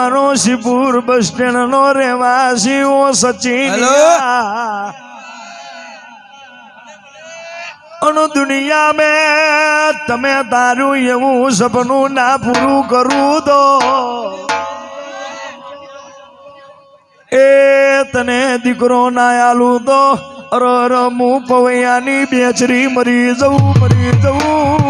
ડોશીપુર bus stand નો રહેવાસી ઓ સચિન અણુ દુનિયા મે તમે તારું એવું સપનું ના પૂરું કરું તો એ તને દીકરો ના આલું તો અર અર હું પવૈયાની બેચરી મરી જવું મરી જવું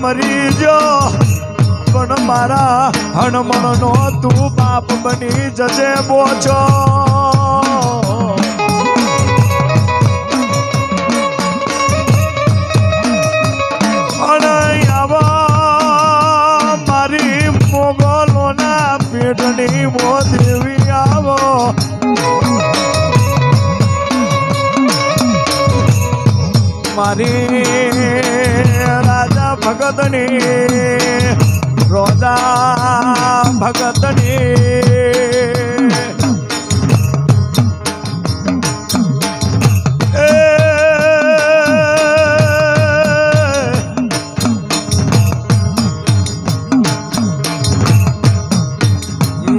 મરી જો. પણ મારા હણમણ નો તું બાપ બની જજે બોછો પેટની મોદેવી આવો. મારી ભગતની રોજા ભગતની એ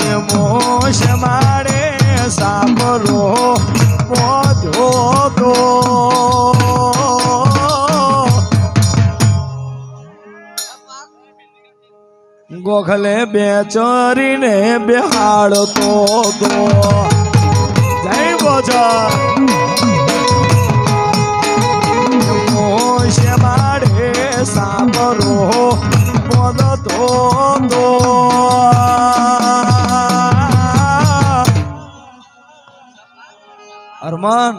એ મોશ મારે સાંભળો મોધો ગોખલે બેચરીને બેહાડતો તો જય બોજા. મારે સાંભળો. મોદતો તો. અરમાન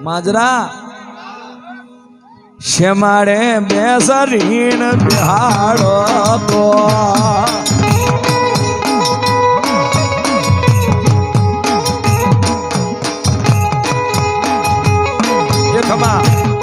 માજરા શેમાડે બેસરીણ બિહાડો તો ખમા.